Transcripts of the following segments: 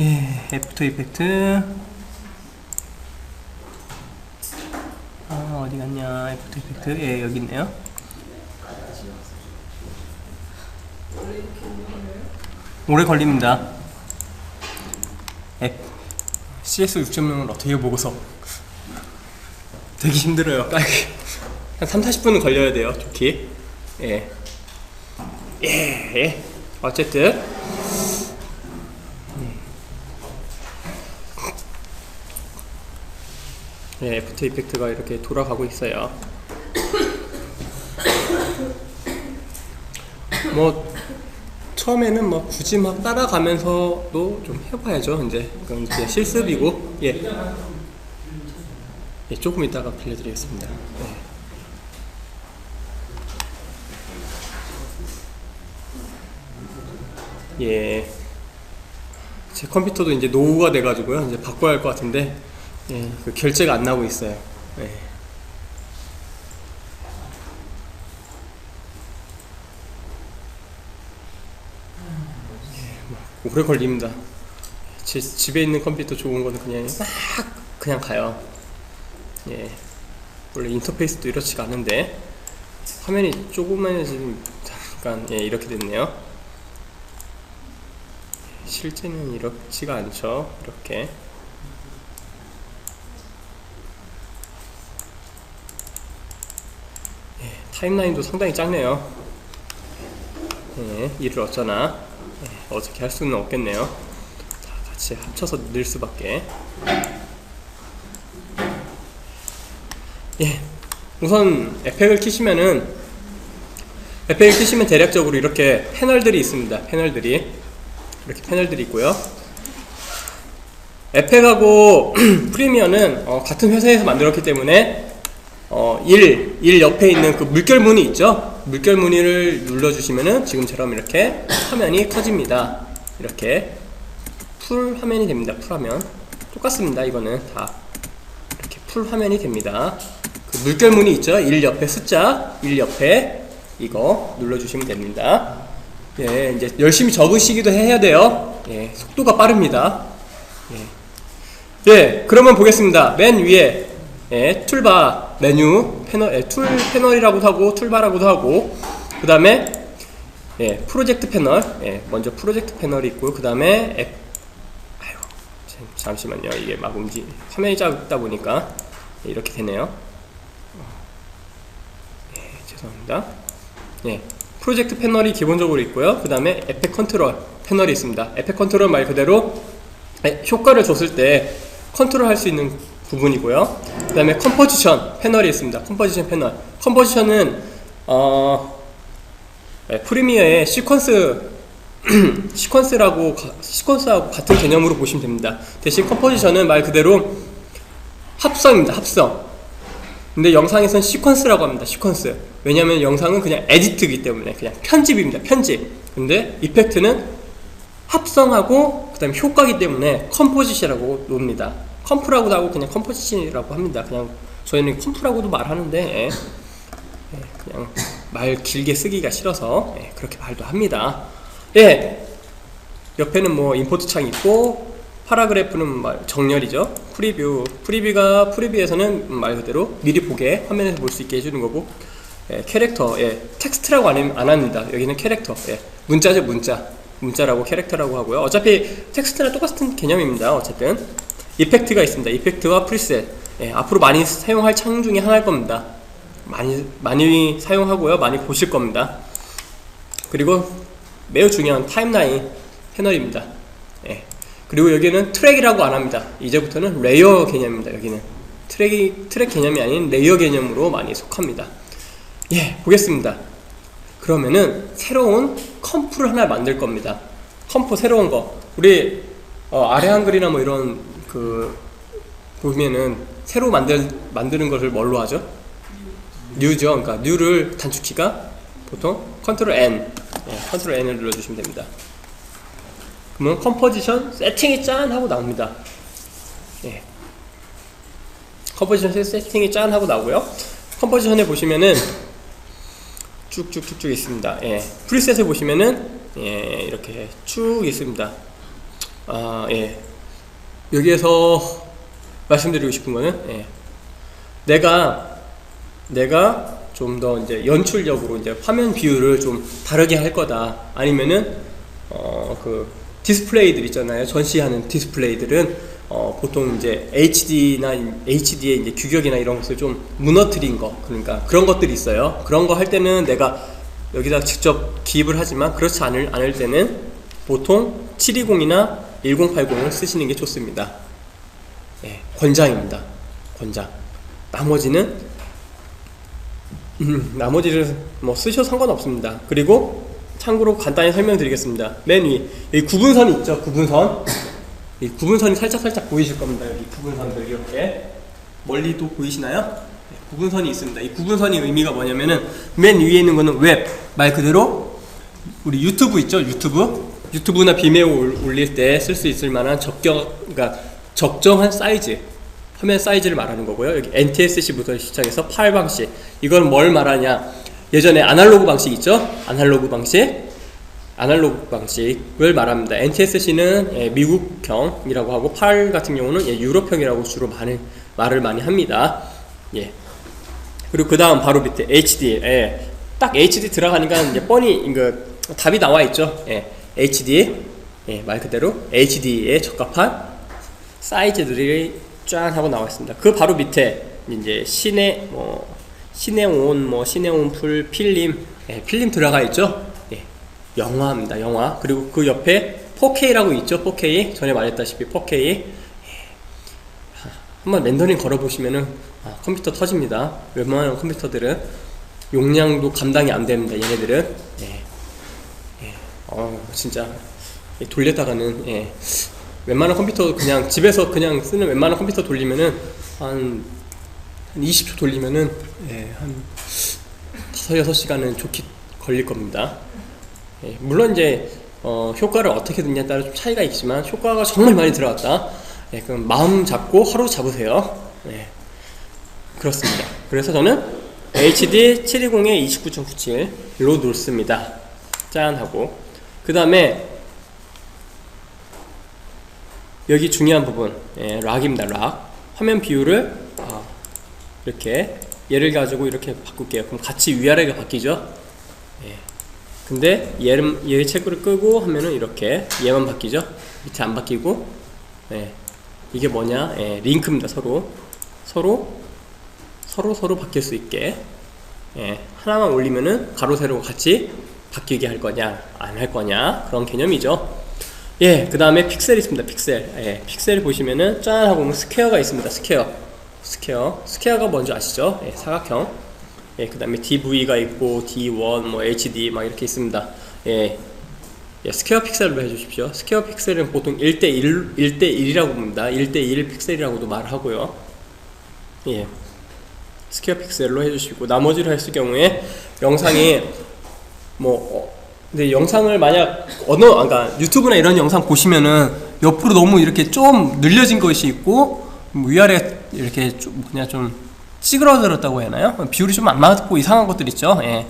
예, 애프터 이펙트. 아, 어디 갔냐? 애프터 이펙트. 예, 여기 있네요. 오래 걸립니다. 앱 CS 6.0을 어떻게 보고서 되게 힘들어요. 깔기. 한 3, 40분은 걸려야 돼요. 좋게. 예. 예, 예. 어쨌든 네, 애프터 이펙트가 이렇게 돌아가고 있어요. 뭐 처음에는 뭐 굳이 막 따라가면서도 좀 해봐야죠. 이제 그건 이제 실습이고 예. 예, 조금 이따가 빌려드리겠습니다. 예. 예. 제 컴퓨터도 이제 노후가 돼가지고요. 이제 바꿔야 할 것 같은데 예, 그 결제가 안 나고 있어요. 예. 오래 걸립니다. 제 집에 있는 컴퓨터 좋은 거는 그냥 막 그냥 가요. 예. 원래 인터페이스도 이렇지가 않은데 화면이 조그만해지면 잠깐 예, 이렇게 됐네요. 실제는 이렇지가 않죠. 이렇게. 예, 타임라인도 상당히 작네요. 예, 일을 어쩌나. 예, 어떻게 할 수는 없겠네요. 자, 같이 합쳐서 넣을 수밖에. 예, 우선 에펙을 키시면은 에펙을 키시면 대략적으로 이렇게 패널들이 있습니다. 패널들이 이렇게 패널들이 있고요. 에펙하고 프리미어는 어, 같은 회사에서 만들었기 때문에 어, 1, 1 옆에 있는 그 물결 무늬 있죠? 물결 무늬를 눌러주시면은 지금처럼 이렇게 화면이 커집니다. 이렇게 풀 화면이 됩니다. 풀 화면. 똑같습니다. 이거는 다 이렇게 풀 화면이 됩니다. 그 물결 무늬 있죠? 1 옆에 숫자, 1 옆에 이거 눌러주시면 됩니다. 예, 이제 열심히 적으시기도 해야 돼요. 예, 속도가 빠릅니다. 예. 예, 그러면 보겠습니다. 맨 위에 예, 툴바 메뉴 패널 예, 툴 패널이라고도 하고 툴바라고도 하고 그 다음에 예, 프로젝트 패널 예, 먼저 프로젝트 패널이 있고 그 다음에 앱 아유 잠- 잠시만요. 이게 막 움직 화면이 작다 보니까 이렇게 되네요. 예, 죄송합니다. 예, 프로젝트 패널이 기본적으로 있고요. 그 다음에 에펙 컨트롤 패널이 있습니다. 에펙 컨트롤 말 그대로 예, 효과를 줬을 때 컨트롤 할 수 있는 부분이고요. 그 다음에 컴포지션 패널이 있습니다. 컴포지션 패널. 컴포지션은 어, 예, 프리미어의 시퀀스 시퀀스라고 가- 시퀀스하고 같은 개념으로 보시면 됩니다. 대신 컴포지션은 말 그대로 합성입니다. 합성. 근데 영상에선 시퀀스라고 합니다. 시퀀스. 왜냐하면 영상은 그냥 에디트이기 때문에 그냥 편집입니다. 편집. 근데 이펙트는 합성하고 그다음에 효과기 때문에 컴포지션이라고 놉니다. 컴프라고도 하고 그냥 컴포지션이라고 합니다. 그냥 저희는 컴프라고도 말하는데 예. 예, 그냥 말 길게 쓰기가 싫어서 예, 그렇게 말도 합니다. 예. 옆에는 뭐 임포트 창 있고 파라그래프는 말 정렬이죠. 프리뷰. 프리뷰가 프리뷰에서는 말 그대로 미리 보게 화면에서 볼 수 있게 해주는 거고 예, 캐릭터, 예, 텍스트라고 안, 안 합니다. 여기는 캐릭터, 예, 문자죠, 문자. 문자라고 캐릭터라고 하고요. 어차피 텍스트랑 똑같은 개념입니다. 어쨌든 이펙트가 있습니다. 이펙트와 프리셋. 예, 앞으로 많이 사용할 창 중에 하나일 겁니다. 많이 많이 사용하고요. 많이 보실 겁니다. 그리고 매우 중요한 타임라인 패널입니다. 예. 그리고 여기는 트랙이라고 안 합니다. 이제부터는 레이어 개념입니다. 여기는 트랙이 트랙 개념이 아닌 레이어 개념으로 많이 속합니다. 예, 보겠습니다. 그러면은 새로운 컴프를 하나 만들 겁니다. 컴프 새로운 거. 우리 어, 아래 한글이나 뭐 이런 그 보면은 새로 만들 만드는 것을 뭘로 하죠? 뉴죠. 그러니까 뉴를 단축키가 보통 컨트롤 N, 예, 컨트롤 N을 눌러주시면 됩니다. 그러면 컴포지션 세팅이 짠 하고 나옵니다. 예. 컴포지션 세팅이 짠 하고 나오고요. 컴포지션에 보시면은 쭉쭉쭉쭉 있습니다. 예. 프리셋에 보시면은 예, 이렇게 쭉 있습니다. 아, 예. 여기에서 말씀드리고 싶은 거는, 예. 내가, 내가 좀 더 이제 연출력으로 이제 화면 비율을 좀 다르게 할 거다. 아니면은, 어, 그, 디스플레이들 있잖아요. 전시하는 디스플레이들은, 어, 보통 이제 HD나, HD의 이제 규격이나 이런 것을 좀 무너뜨린 거. 그러니까 그런 것들이 있어요. 그런 거 할 때는 내가 여기다 직접 기입을 하지만 그렇지 않을, 않을 때는 보통 720이나 1080을 쓰시는 게 좋습니다. 예, 권장입니다. 권장. 나머지는 음, 나머지를 뭐 쓰셔도 상관없습니다. 그리고 참고로 간단히 설명드리겠습니다. 맨 위, 여기 구분선이 있죠. 구분선. 이 구분선이 살짝 살짝 보이실 겁니다. 여기 구분선들 이렇게 멀리도 보이시나요? 네, 구분선이 있습니다. 이 구분선이 의미가 뭐냐면은 맨 위에 있는 거는 웹 말 그대로 우리 유튜브 있죠. 유튜브 유튜브나 올- 올릴 때 쓸 수 있을 만한 적격 그러니까 적정한 사이즈 화면 사이즈를 말하는 거고요. 여기 NTSC부터 시작해서 파일 방식 이건 뭘 말하냐? 예전에 아날로그 방식 있죠? 아날로그 방식 아날로그 방식을 말합니다. NTSC는 예, 미국형이라고 하고 PAL 같은 경우는 예, 유럽형이라고 주로 많은 말을 많이 합니다. 예. 그리고 그 다음 바로 밑에 HD. 예. 딱 HD 들어가니까 이제 뻔히 그 답이 나와 있죠. 예. HD. 예, 말 그대로 HD에 적합한 사이즈들이 쫙 하고 나와 있습니다. 그 바로 밑에 이제 시네 뭐 시네온 뭐 시네온 풀 필름 예, 필름 들어가 있죠. 예. 영화입니다. 영화. 그리고 그 옆에 4K라고 있죠. 4K. 전에 말했다시피 4K. 예. 한번 렌더링 걸어보시면은 아, 컴퓨터 터집니다. 웬만한 컴퓨터들은 용량도 감당이 안 됩니다. 얘네들은. 예. 예. 어, 진짜 예, 돌렸다가는 예. 웬만한 컴퓨터 그냥 집에서 그냥 쓰는 웬만한 컴퓨터 돌리면은 한, 한 20초 돌리면은 예, 한 5, 6시간은 좋게 걸릴 겁니다. 예, 물론 이제 어, 효과를 어떻게 듣냐에 따라 좀 차이가 있지만 효과가 정말 많이 들어갔다. 예, 그럼 마음 잡고 하루 잡으세요. 예, 그렇습니다. 그래서 저는 HD 720에 29.97로 놓습니다. 짠 하고 그 다음에 여기 중요한 부분 예, 락입니다. 락 화면 비율을 아, 이렇게 얘를 가지고 이렇게 바꿀게요. 그럼 같이 위아래가 바뀌죠. 예. 근데 얘를 얘 체크를 끄고 하면은 이렇게 얘만 바뀌죠. 밑에 안 바뀌고 예. 이게 뭐냐? 예, 링크입니다. 서로 서로 서로 서로 바뀔 수 있게 예, 하나만 올리면은 가로 세로 같이 바뀌게 할 거냐 안 할 거냐 그런 개념이죠. 예, 그 다음에 픽셀 있습니다. 픽셀. 예, 픽셀 보시면은 짠 하고 보면 스퀘어가 있습니다. 스퀘어. 스퀘어. 스퀘어가 뭔지 아시죠? 예, 사각형. 예, 그 다음에 DV가 있고 D1, 뭐 HD 막 이렇게 있습니다. 예, 예, 스퀘어 픽셀로 해주십시오. 스퀘어 픽셀은 보통 1대1, 1대1이라고 봅니다. 1대1 픽셀이라고도 말하고요. 예. 스퀘어 픽셀로 해주시고, 나머지를 했을 경우에 영상이 뭐, 어, 근데 영상을 만약 어느, 아, 그러니까 유튜브나 이런 영상 보시면은 옆으로 너무 이렇게 좀 늘려진 것이 있고, 뭐 위아래 이렇게 좀, 그냥 좀 찌그러들었다고 해야 하나요? 비율이 좀 안 맞고 이상한 것들 있죠. 예.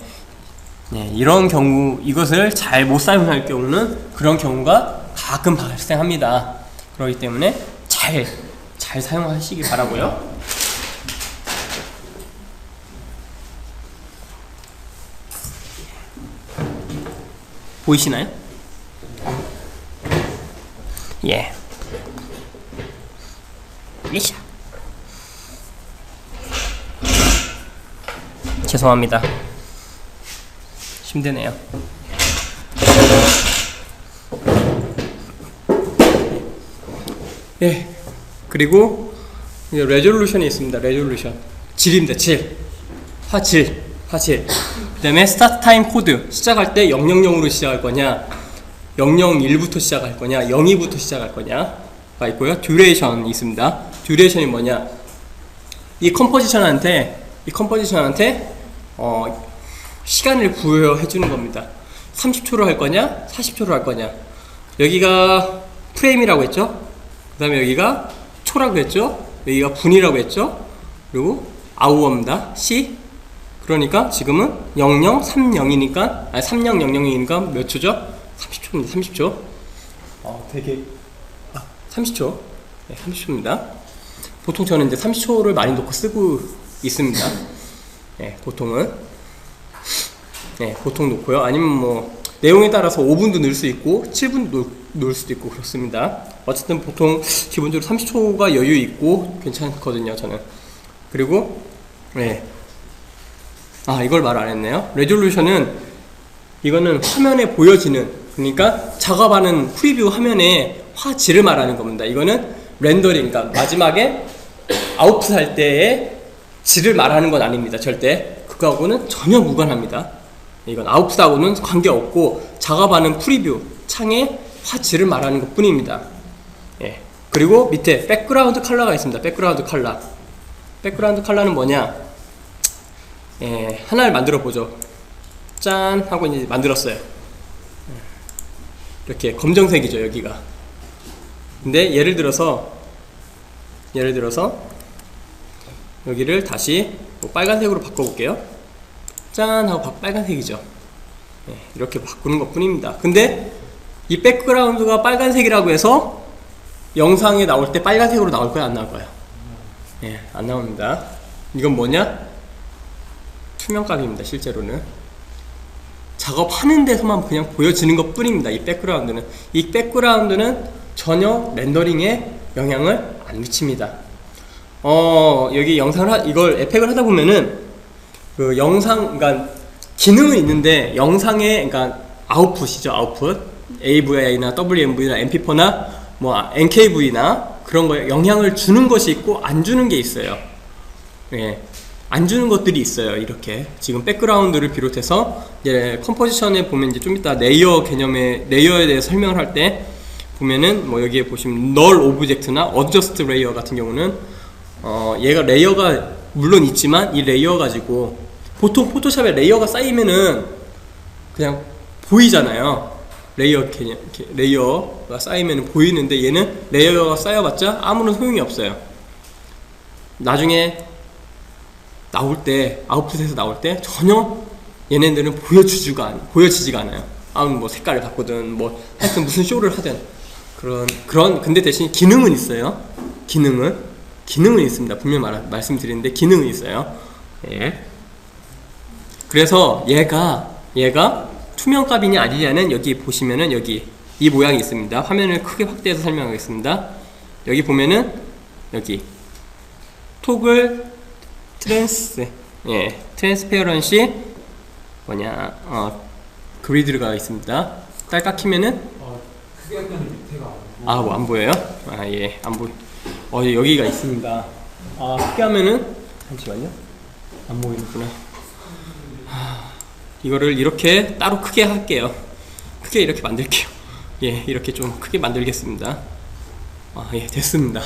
예, 이런 경우 이것을 잘 못 사용할 경우는 그런 경우가 가끔 발생합니다. 그렇기 때문에 잘 잘 사용하시기 바라고요. 보이시나요? 예. 이샤. 죄송합니다. 힘드네요. 예. 그리고 이제 레졸루션이 있습니다. 레졸루션. 질입니다. 질. 화질. 화질. 그 다음에 스타트 타임 코드. 시작할 때 000으로 시작할 거냐? 001부터 시작할 거냐? 02부터 시작할 거냐?가 있고요. 듀레이션이 있습니다. 듀레이션이 뭐냐? 이 컴포지션한테 이 컴포지션한테 어, 시간을 부여해 주는 겁니다. 30초로 할 거냐, 40초로 할 거냐. 여기가 프레임이라고 했죠. 그 다음에 여기가 초라고 했죠. 여기가 분이라고 했죠. 그리고 아우어입니다. C. 그러니까 지금은 0030이니까, 아니 3000이니까 몇 초죠? 30초입니다. 30초. 어, 되게 30초. 네, 30초입니다. 보통 저는 이제 30초를 많이 놓고 쓰고 있습니다. 네, 보통은. 네, 보통 놓고요. 아니면 뭐, 내용에 따라서 5분도 넣을 수 있고, 7분도 놓, 놓을 수도 있고, 그렇습니다. 어쨌든 보통 기본적으로 30초가 여유 있고, 괜찮거든요, 저는. 그리고, 네. 아, 이걸 말 안 했네요. 레졸루션은, 이거는 화면에 보여지는, 그러니까 작업하는 프리뷰 화면에 화질을 말하는 겁니다. 이거는 렌더링, 그러니까 마지막에 아웃풋 할 때의 질을 말하는 건 아닙니다. 절대. 그거하고는 전혀 무관합니다. 이건 아웃풋하고는 관계없고 작업하는 프리뷰 창의 화질을 말하는 것 뿐입니다. 예. 그리고 밑에 백그라운드 컬러가 있습니다. 백그라운드 컬러. 백그라운드 컬러는 뭐냐? 예, 하나를 만들어 보죠. 짠 하고 이제 만들었어요. 이렇게 검정색이죠, 여기가. 근데 예를 들어서 예를 들어서 여기를 다시 뭐 빨간색으로 바꿔볼게요. 짠 하고 바- 빨간색이죠. 네, 이렇게 바꾸는 것 뿐입니다. 근데 이 백그라운드가 빨간색이라고 해서 영상에 나올 때 빨간색으로 나올 거야 안 나올 거야? 예, 안 나옵니다. 이건 뭐냐? 투명값입니다. 실제로는 작업하는 데서만 그냥 보여지는 것 뿐입니다. 이 백그라운드는 이 백그라운드는 전혀 렌더링에 영향을 안 미칩니다. 어 여기 영상을 하, 이걸 에펙을 하다 보면은 그 영상 그러니까 기능은 있는데 영상의 그러니까 아웃풋이죠 아웃풋 AVI나 WMV나 MP4나 뭐 NKV나 그런 거에 영향을 주는 것이 있고 안 주는 게 있어요. 예. 안 주는 것들이 있어요. 이렇게 지금 백그라운드를 비롯해서 이제 컴포지션에 보면 이제 좀 이따 레이어 개념의 레이어에 대해 서 설명을 할 때 보면은 뭐 여기에 보시면 널 오브젝트나 어저스트 레이어 같은 경우는 어 얘가 레이어가 물론 있지만 이 레이어 가지고 보통 포토샵에 레이어가 쌓이면은 그냥 보이잖아요. 레이어 개념 레이어가 쌓이면 보이는데 얘는 레이어가 쌓여봤자 아무런 소용이 없어요. 나중에 나올 때 아웃풋에서 나올 때 전혀 얘네들은 보여주지가 않, 보여지지가 않아요. 아무 뭐 색깔을 바꾸든 뭐 하여튼 무슨 쇼를 하든 그런 그런 근데 대신 기능은 있어요. 기능은 기능은 있습니다. 분명 말 말씀드리는데 기능은 있어요. 예. 그래서 얘가 얘가 투명 값이냐 아니냐는 여기 보시면은 여기 이 모양이 있습니다. 화면을 크게 확대해서 설명하겠습니다. 여기 보면은 여기 톡을 트랜스 예 트랜스페어런시 뭐냐 어 그리드가 있습니다. 딸깍 키면은? 어, 그게 약간 밑에가 아뭐 안 보여요? 아 예 안 보여. 어 여기가 있습니다. 아 크게 하면은? 잠시만요. 안 보이는구나. 하, 이거를 이렇게 따로 크게 할게요. 크게 이렇게 만들게요. 예 이렇게 좀 크게 만들겠습니다. 아예 됐습니다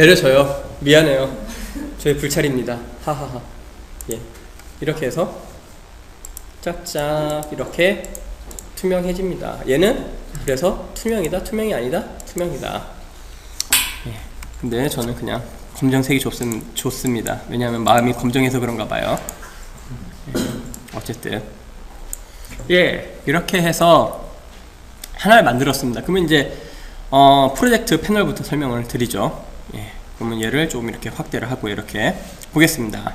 내려져요. 미안해요. 저희 불찰입니다. 하하하. 예. 이렇게 해서 짝짝 이렇게 투명해집니다. 얘는 그래서 투명이다, 투명이 아니다, 투명이다. 예. 근데 저는 그냥 검정색이 좋습, 좋습니다. 왜냐하면 마음이 검정해서 그런가 봐요. 예. 어쨌든 예 이렇게 해서 하나를 만들었습니다. 그러면 이제 어, 프로젝트 패널부터 설명을 드리죠. 예, 그러면 얘를 좀 이렇게 확대를 하고 이렇게 보겠습니다.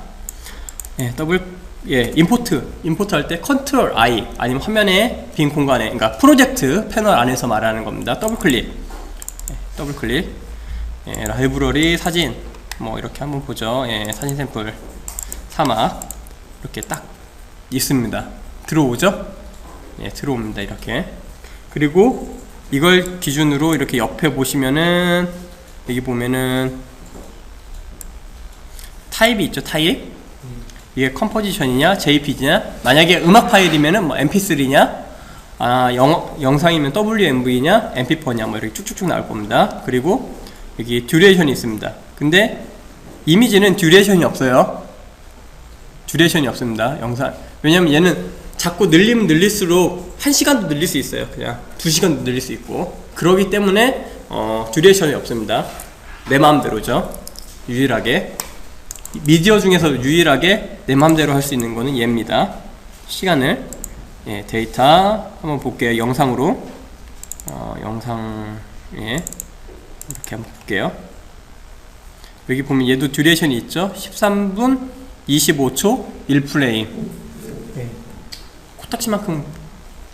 예, 더블 예, 임포트 임포트 할 때 컨트롤 I 아니면 화면의 빈 공간에 그러니까 프로젝트 패널 안에서 말하는 겁니다. 더블 클릭. 예, 더블 클릭. 예, 라이브러리 사진 뭐 이렇게 한번 보죠. 예, 사진 샘플 사막 이렇게 딱 있습니다. 들어오죠? 예, 들어옵니다. 이렇게. 그리고 이걸 기준으로 이렇게 옆에 보시면은 여기 보면은 타입이 있죠. 타입. 이게 컴포지션이냐, JPG냐. 만약에 음악 파일이면은 뭐 MP3냐, 아 영, 영상이면 WMV냐, MP4냐 뭐 이렇게 쭉쭉쭉 나올 겁니다. 그리고 여기 듀레이션이 있습니다. 근데 이미지는 듀레이션이 없어요. 듀레이션이 없습니다. 영상. 왜냐면 얘는 자꾸 늘리면 늘릴수록 1시간도 늘릴 수 있어요. 그냥 2시간도 늘릴 수 있고. 그러기 때문에 어, 듀레이션이 없습니다. 내 마음대로죠. 유일하게. 미디어 중에서 유일하게 내 마음대로 할 수 있는 거는 얘입니다. 시간을. 예, 데이터 한번 볼게요. 영상으로. 어, 영상, 예. 이렇게 한번 볼게요. 여기 보면 얘도 듀레이션이 있죠? 13분 25초 1프레임. 예. 코딱지만큼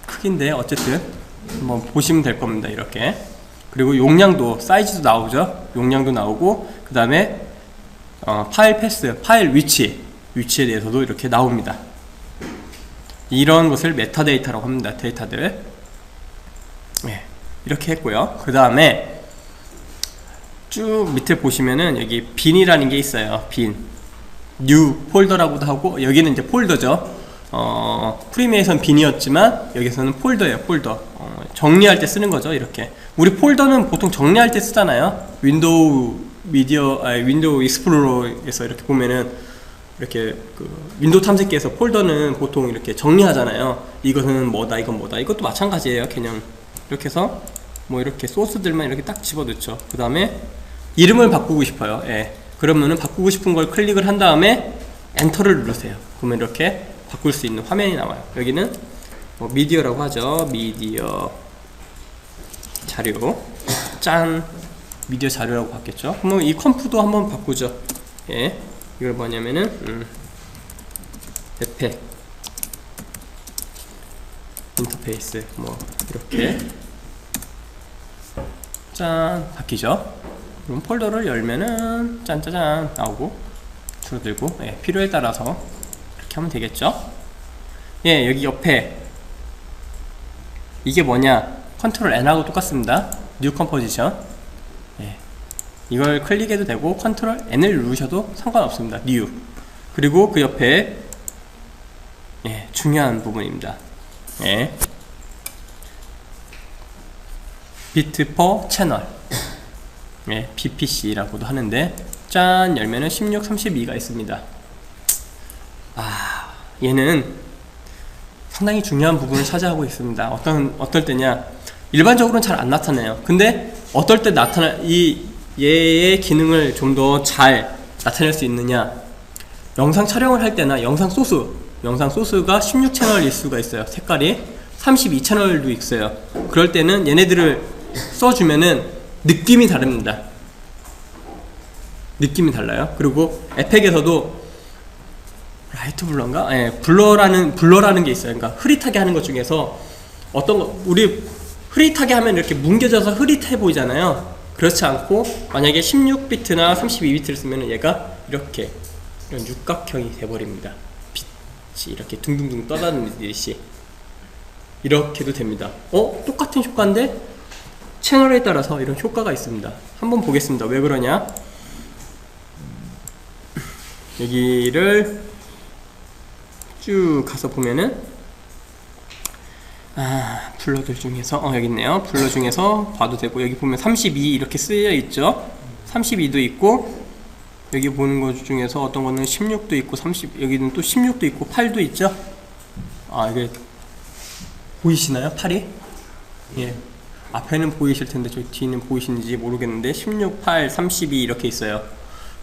크긴데, 어쨌든. 한번 보시면 될 겁니다. 이렇게. 그리고 용량도, 사이즈도 나오죠? 용량도 나오고, 그 다음에 어, 파일 패스, 파일 위치, 위치에 대해서도 이렇게 나옵니다. 이런 것을 메타데이터라고 합니다. 데이터들. 네, 이렇게 했고요. 그 다음에 쭉 밑에 보시면은 여기 빈이라는 게 있어요. 빈. 뉴 폴더라고도 하고 여기는 이제 폴더죠. 어, 프리미에선 빈이었지만 여기서는 폴더예요. 폴더. 어, 정리할 때 쓰는 거죠. 이렇게. 우리 폴더는 보통 정리할 때 쓰잖아요. 윈도우 미디어, 아 윈도우 익스플로러에서 이렇게 보면은 이렇게 그 윈도우 탐색기에서 폴더는 보통 이렇게 정리하잖아요. 이것은 뭐다, 이건 뭐다. 이것도 마찬가지예요. 개념. 이렇게 해서 뭐 이렇게 소스들만 이렇게 딱 집어넣죠. 그 다음에 이름을 바꾸고 싶어요. 예. 그러면은 바꾸고 싶은 걸 클릭을 한 다음에 엔터를 누르세요. 그러면 이렇게 바꿀 수 있는 화면이 나와요. 여기는 뭐 미디어라고 하죠. 미디어 자료. 짠. 미디어 자료라고 바뀌었죠. 그러면 이 컴프도 한번 바꾸죠. 예. 이걸 뭐냐면은 음, 에펙 인터페이스 뭐 이렇게 짠 바뀌죠. 그럼 폴더를 열면은 짠짜잔 나오고 줄어들고 예, 필요에 따라서 이렇게 하면 되겠죠. 예 여기 옆에 이게 뭐냐 컨트롤 N하고 똑같습니다. 뉴 컴포지션 예, 이걸 클릭해도 되고 컨트롤 N을 누르셔도 상관없습니다. new 그리고 그 옆에 예, 중요한 부분입니다. 예. 비트 퍼 채널 예, BPC라고도 하는데 짠 열면은 16, 32가 있습니다. 아 얘는 상당히 중요한 부분을 차지하고 있습니다. 어떤 어떨 때냐 일반적으로는 잘 안 나타나요. 근데 어떨 때 나타나 이 얘의 기능을 좀 더 잘 나타낼 수 있느냐 영상 촬영을 할 때나 영상 소스 영상 소스가 16채널일 수가 있어요. 색깔이 32채널도 있어요. 그럴 때는 얘네들을 써주면은 느낌이 다릅니다. 느낌이 달라요. 그리고 에펙에서도 라이트 블러인가? 예, 블러라는 블러라는 게 있어요. 그러니까 흐릿하게 하는 것 중에서 어떤 거 우리 흐릿하게 하면 이렇게 뭉개져서 흐릿해 보이잖아요. 그렇지 않고 만약에 16비트나 32비트를 쓰면 얘가 이렇게 이런 육각형이 돼버립니다. 빛이 이렇게 둥둥둥 떠다니듯이 이렇게도 됩니다. 어? 똑같은 효과인데 채널에 따라서 이런 효과가 있습니다. 한번 보겠습니다. 왜 그러냐? 여기를 쭉 가서 보면은 아 블러들 중에서 어 여기 있네요. 블러 중에서 봐도 되고 여기 보면 32 이렇게 쓰여 있죠? 32도 있고 여기 보는 것 중에서 어떤 거는 16도 있고 30 여기는 또 16도 있고 8도 있죠? 아 이게 보이시나요? 8이? 예. 앞에는 보이실 텐데 저 뒤는 보이시는지 모르겠는데 16, 8, 32 이렇게 있어요.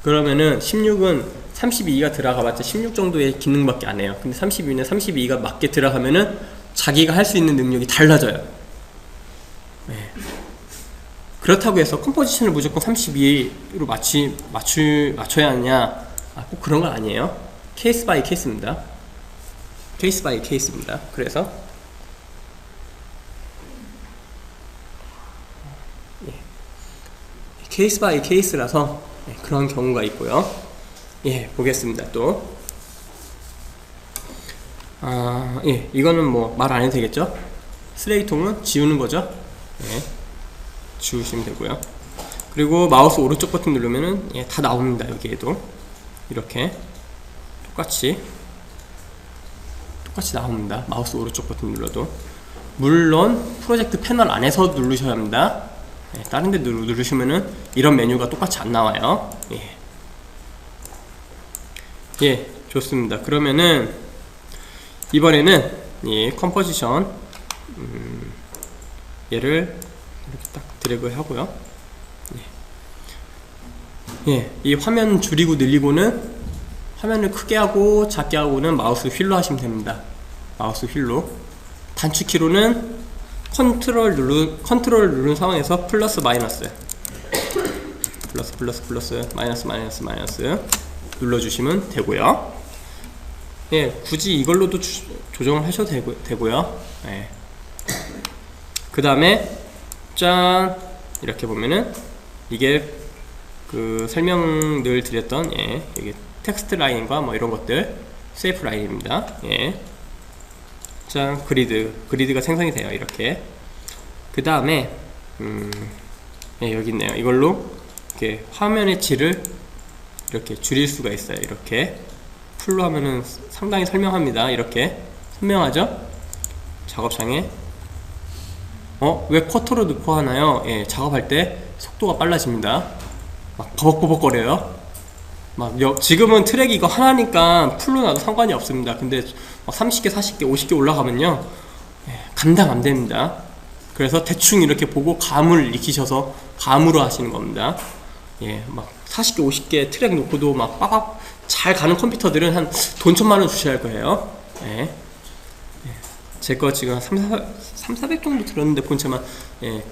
그러면은 16은 32가 들어가봤자 16 정도의 기능밖에 안 해요. 근데 32는 32가 맞게 들어가면은 자기가 할 수 있는 능력이 달라져요. 네. 그렇다고 해서 컴포지션을 무조건 32로 맞추, 맞추, 맞춰야 하냐? 아, 꼭 그런 건 아니에요. 케이스 바이 케이스입니다. 케이스 바이 케이스입니다. 그래서 예. 케이스 바이 케이스라서 네, 그런 경우가 있고요. 예, 보겠습니다. 또. 아, 예, 이거는 뭐 말 안 해도 되겠죠? 쓰레기통은 지우는 거죠? 예, 지우시면 되고요. 그리고 마우스 오른쪽 버튼 누르면은 예, 다 나옵니다. 여기에도 이렇게 똑같이 똑같이 나옵니다. 마우스 오른쪽 버튼 눌러도 물론 프로젝트 패널 안에서 누르셔야 합니다. 예, 다른 데 누르, 누르시면은 이런 메뉴가 똑같이 안 나와요. 예. 예, 좋습니다. 그러면은 이번에는 이 컴포지션 음, 얘를 이렇게 딱 드래그 하고요. 예. 예, 이 화면 줄이고 늘리고는 화면을 크게 하고 작게 하고는 마우스 휠로 하시면 됩니다. 마우스 휠로 단축키로는 컨트롤 누르 컨트롤 누른 상황에서 플러스 마이너스 플러스 플러스 플러스 마이너스 마이너스 마이너스 눌러주시면 되고요. 예, 굳이 이걸로도 주- 조정을 하셔도 되고, 되고 요. 예. 그 다음에 짠 이렇게 보면은 이게 그 설명 늘 드렸던 예, 여기 텍스트 라인과 뭐 이런 것들 세이프 라인입니다. 예. 짠 그리드 그리드가 생성이 돼요 이렇게 그 다음에 음, 예, 여기 있네요 이걸로 이렇게 화면의 질을 이렇게 줄일 수가 있어요 이렇게 풀로 하면은 상당히 설명합니다 이렇게 선명하죠 작업창에 어? 왜 쿼터로 넣고 하나요? 예, 작업할 때 속도가 빨라집니다 막 버벅버벅거려요 막 여- 지금은 트랙이 이거 하나니까 풀로 나도 상관이 없습니다. 근데 막 30개, 40개, 50개 올라가면요 예, 감당 안 됩니다. 그래서 대충 이렇게 보고 감을 익히셔서 감으로 하시는 겁니다. 예, 막 40개, 50개 트랙 놓고도 막 빠박 잘 가는 컴퓨터들은 한 돈 천만 원 주셔야 할 거예요. 예. 제거 지금 한 3, 4, 3, 400 정도 들었는데 본체만 예,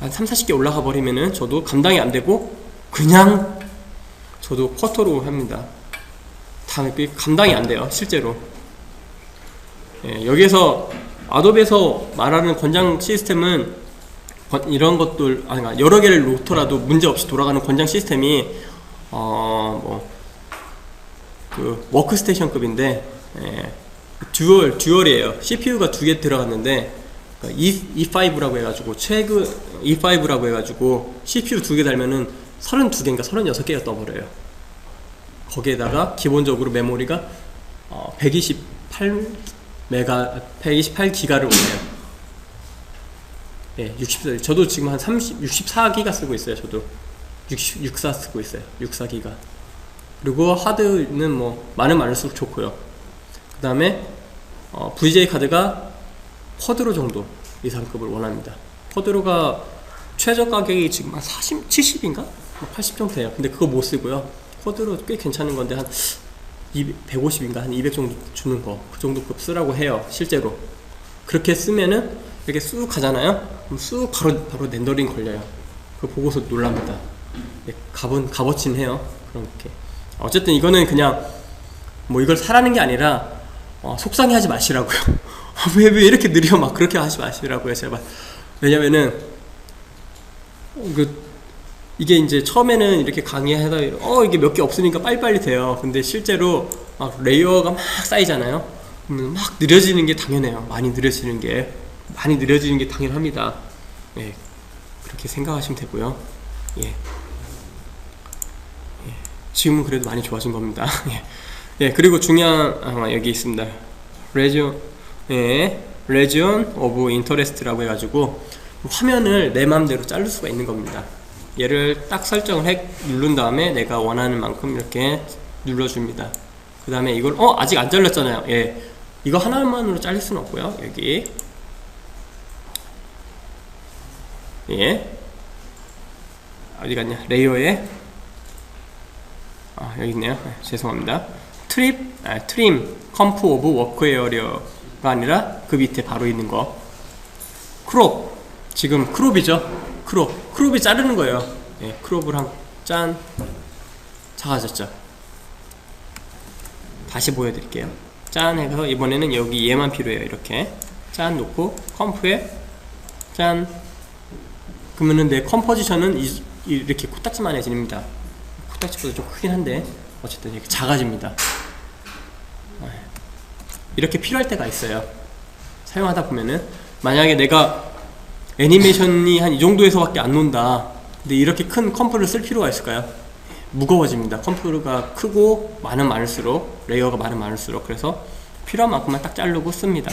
한 3, 40개 올라가 버리면은 저도 감당이 안 되고 그냥 저도 쿼터로 합니다. 다 감당이 안 돼요, 실제로. 예, 여기에서 아도베에서 말하는 권장 시스템은 권- 이런 것들 아니 그러니까 여러 개를 놓더라도 문제 없이 돌아가는 권장 시스템이 어 뭐 그 워크스테이션급인데 예, 듀얼 듀얼이에요. CPU가 두 개 들어갔는데 그러니까 E, E5라고 해가지고 최근 E5라고 해가지고 CPU 두 개 달면은 32개인가 36개가 떠버려요. 거기에다가 기본적으로 메모리가 어, 128 메가 128 기가를 올려요. 예, 64. 저도 지금 한 30, 64기가 쓰고 있어요. 저도 60, 64 쓰고 있어요. 64기가. 그리고 하드는 뭐 많으면 많을수록 좋고요. 그 다음에 어, VJ 카드가 쿼드로 정도 이상급을 원합니다. 쿼드로가 최저 가격이 지금 한 40, 70인가? 80 정도 돼요. 근데 그거 못 쓰고요. 쿼드로 꽤 괜찮은 건데 한 200, 150인가 한 200 정도 주는 거 그 정도 급 쓰라고 해요. 실제로 그렇게 쓰면은 이렇게 쑥 가잖아요. 그럼 쑥 바로 바로 렌더링 걸려요. 그거 보고서 놀랍니다. 네, 값은 값어치는 해요. 그렇게 어쨌든 이거는 그냥 뭐 이걸 사라는 게 아니라 어, 속상해하지 마시라고요. 왜, 왜 이렇게 느려 막 그렇게 하지 마시라고요 제발. 왜냐면은 어, 그 이게 이제 처음에는 이렇게 강의하다 어 이게 몇 개 없으니까 빨리빨리 돼요. 근데 실제로 막 레이어가 막 쌓이잖아요. 막 느려지는 게 당연해요. 많이 느려지는 게 많이 느려지는 게 당연합니다. 예, 그렇게 생각하시면 되고요. 예. 예, 지금은 그래도 많이 좋아진 겁니다. 예. 예, 그리고 중요한 아, 여기 있습니다. 레지온 예, 레지온 오브 인터레스트라고 해가지고 화면을 내 마음대로 자를 수가 있는 겁니다. 얘를 딱 설정을 해 누른 다음에 내가 원하는 만큼 이렇게 눌러줍니다. 그 다음에 이걸 어 아직 안 잘렸잖아요. 예, 이거 하나만으로 잘릴 수는 없고요. 여기 예 어디 갔냐 레이어에 아 여기 있네요. 네, 죄송합니다. 트립 아, 트림 컴프 오브 워크 에어리어가 아니라 그 밑에 바로 있는 거 크롭 지금 크롭이죠. 크롭 크롭이 자르는 거예요. 예, 크롭을 한 짠 작아졌죠. 다시 보여드릴게요. 짠 해서 이번에는 여기 얘만 필요해요. 이렇게 짠 놓고 컴프에 짠 그러면은 내 컴포지션은 이, 이렇게 코딱지만해집니다. 코딱지보다 좀 크긴 한데 어쨌든 이렇게 작아집니다. 네. 이렇게 필요할 때가 있어요. 사용하다 보면은 만약에 내가 애니메이션이 한 이 정도에서밖에 안 논다. 근데 이렇게 큰 컴프를 쓸 필요가 있을까요? 무거워집니다. 컴퓨터가 크고 많은 많을수록 레이어가 많은 많을수록 그래서 필요한 만큼만 딱 자르고 씁니다.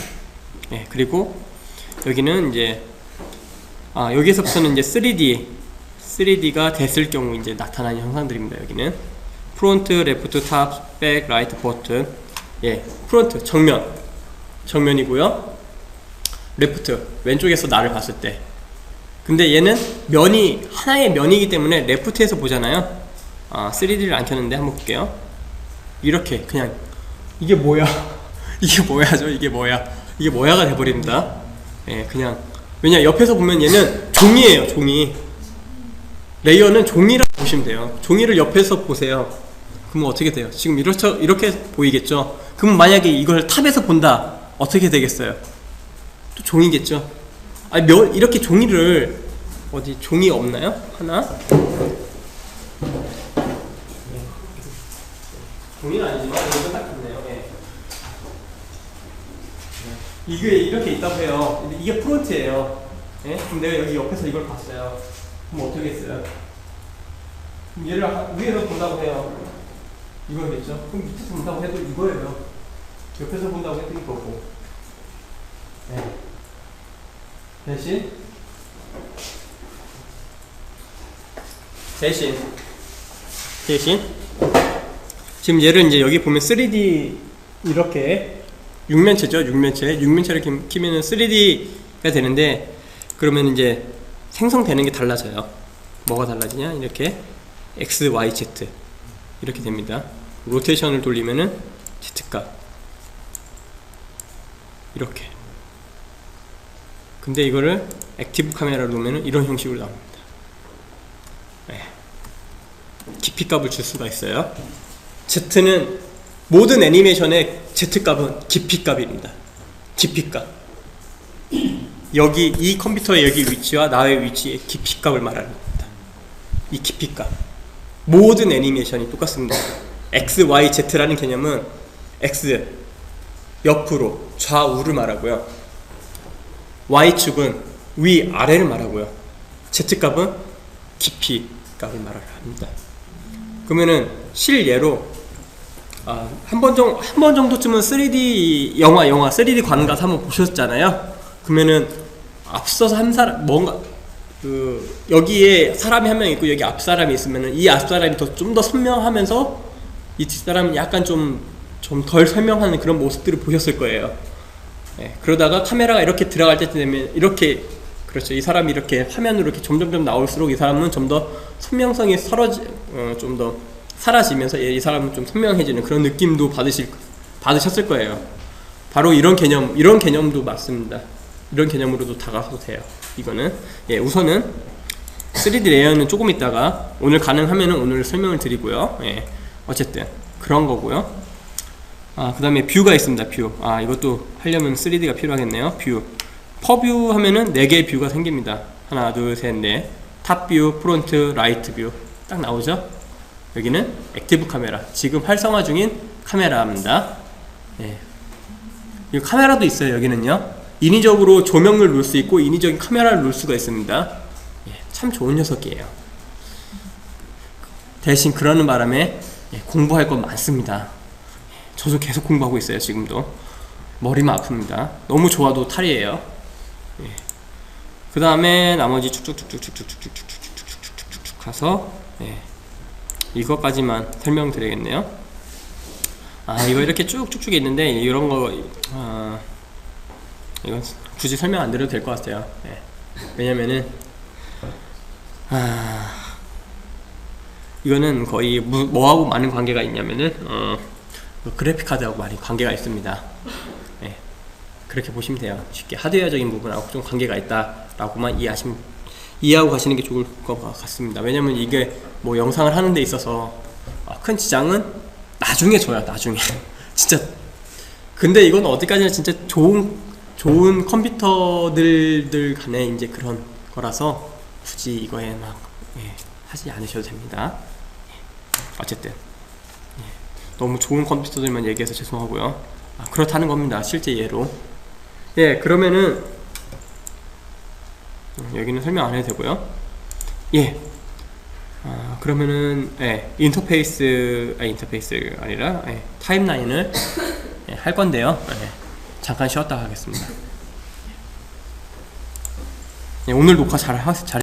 예, 그리고 여기는 이제 아 여기서부터는 이제 3D 3D가 됐을 경우 이제 나타나는 형상들입니다. 여기는 프론트, 레프트, 탑, 백, 라이트, 버튼 예, 프론트 정면 정면이고요. 레프트 왼쪽에서 나를 봤을 때 근데 얘는 면이 하나의 면이기 때문에 레프트에서 보잖아요. 아, 3D를 안 켰는데 한번 볼게요. 이렇게 그냥 이게 뭐야? 이게 뭐야죠? 이게 뭐야? 이게 모야가 돼버립니다. 예, 그냥 왜냐 옆에서 보면 얘는 종이에요, 종이. 레이어는 종이라고 보시면 돼요. 종이를 옆에서 보세요. 그러면 어떻게 돼요? 지금 이렇게 이렇게 보이겠죠? 그럼 만약에 이걸 탑에서 본다, 어떻게 되겠어요? 또 종이겠죠? 아니 몇 이렇게 종이를 어디 종이 없나요? 하나? 종이는 아니지만 이거 딱 있네요. 예. 이게 이렇게 있다고 해요. 이게 프론트예요. 예? 그럼 내가 여기 옆에서 이걸 봤어요. 그럼 어떻게 했어요? 얘를 하- 위에서 본다고 해요. 이거겠죠? 그럼 밑에서 본다고 해도 이거예요. 옆에서 본다고 해도 이거고. 네. 대신 대신 대신 지금 얘를 이제 여기 보면 3D 이렇게 육면체죠 육면체 육면체를 키- 키면은 3D가 되는데 그러면 이제 생성되는 게 달라져요 뭐가 달라지냐 이렇게 X, Y, Z 이렇게 됩니다 로테이션을 돌리면은 Z값 이렇게 근데 이거를 액티브 카메라로 놓으면 이런 형식으로 나옵니다. 네. 깊이 값을 줄 수가 있어요. Z는 모든 애니메이션의 Z 값은 깊이 값입니다. 깊이 값. 여기 이 컴퓨터의 여기 위치와 나의 위치의 깊이 값을 말하는 겁니다. 이 깊이 값. 모든 애니메이션이 똑같습니다. X, Y, Z라는 개념은 X 옆으로 좌우를 말하고요. Y축은 위 아래를 말하고요. Z값은 깊이 값을 말합니다. 그러면은 실예로 아, 한번 정도 한번 정도쯤은 3D 영화 영화 3D 관가서 한번 보셨잖아요. 그러면은 앞서서 한 사람 뭔가 그 여기에 사람이 한 명 있고 여기 앞 사람이 있으면은 이 앞 사람이 더 좀 더 선명하면서 이뒷 사람은 약간 좀 좀 덜 설명하는 그런 모습들을 보셨을 거예요. 예, 그러다가 카메라가 이렇게 들어갈 때 되면 이렇게 그렇죠. 이 사람이 이렇게 화면으로 이렇게 점점점 나올수록 이 사람은 좀 더 선명성이 사라지 어, 좀 더 사라지면서 예, 이 사람은 좀 선명해지는 그런 느낌도 받으실 받으셨을 거예요. 바로 이런 개념 이런 개념도 맞습니다. 이런 개념으로도 다가가도 돼요. 이거는 예, 우선은 3D 레이어는 조금 있다가 오늘 가능하면은 오늘 설명을 드리고요. 예, 어쨌든 그런 거고요. 아, 그 다음에 뷰가 있습니다. 뷰. 아, 이것도 하려면 3D가 필요하겠네요. 뷰. 퍼뷰 하면은 4개의 뷰가 생깁니다. 하나, 둘, 셋, 넷. 탑 뷰, 프론트, 라이트 뷰. 딱 나오죠? 여기는 액티브 카메라. 지금 활성화 중인 카메라입니다. 예. 이 카메라도 있어요, 여기는요. 인위적으로 조명을 놓을 수 있고, 인위적인 카메라를 놓을 수가 있습니다. 예, 참 좋은 녀석이에요. 대신 그러는 바람에 예, 공부할 건 많습니다. 저도 계속 공부하고 있어요 지금도 머리만 아픕니다 너무 좋아도 탈이에요 그 다음에 나머지 쭉쭉쭉쭉쭉쭉쭉쭉쭉쭉쭉쭉쭉 가서 예. 이것까지만 설명드리겠네요 아 이거 이렇게 쭉쭉쭉 있는데 이런 거 아, 이건 굳이 설명 안 드려도 될 것 같아요 예. 왜냐면은 아 이거는 거의 무, 뭐하고 많은 관계가 있냐면은 어, 그 그래픽 카드하고 많이 관계가 있습니다. 예, 그렇게 보시면 돼요. 쉽게 하드웨어적인 부분하고 좀 관계가 있다라고만 이해하시면 이해하고 가시는 게 좋을 것 같습니다. 왜냐면 이게 뭐 영상을 하는 데 있어서 아, 큰 지장은 나중에 줘요. 나중에 진짜 근데 이건 어디까지나 진짜 좋은 좋은 컴퓨터들들 간에 이제 그런 거라서 굳이 이거에 막 예, 하지 않으셔도 됩니다. 예, 어쨌든. 너무 좋은 컴퓨터들만 얘기해서 죄송하고요. 아, 그렇다는 겁니다. 실제 예로. 예, 그러면은 음, 여기는 설명 안 해도 되고요. 예. 아, 그러면은 예, 인터페이스 아 인터페이스가 아니라 예, 타임라인을 예, 할 건데요. 예, 잠깐 쉬었다 하겠습니다. 예, 오늘 녹화 잘 하, 잘